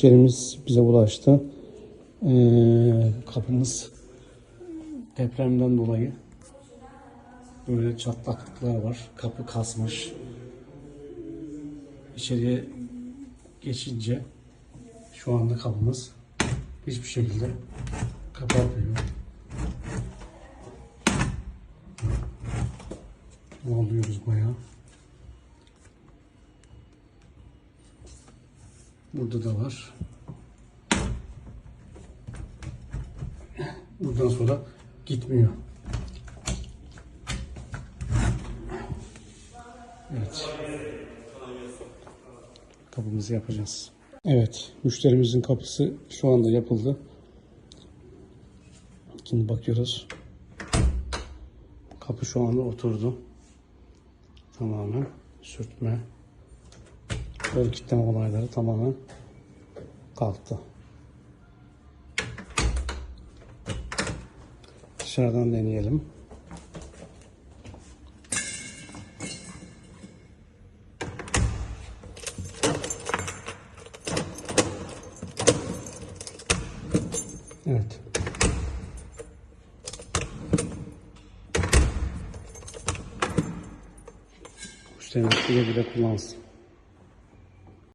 müşterimiz bize ulaştı. Ee, kapımız depremden dolayı böyle çatlaklıklar var. Kapı kasmış. İçeriye geçince şu anda kapımız hiçbir şekilde kapatmıyor. Alıyoruz bayağı. Burada da var. Buradan sonra gitmiyor. Evet. Kapımızı yapacağız. Evet, müşterimizin kapısı şu anda yapıldı. Şimdi bakıyoruz. Kapı şu anda oturdu. Tamamen sürtme. Böyle kitleme olayları tamamen kalktı. Dışarıdan deneyelim. Evet. Müşterimiz güle güle kullansın.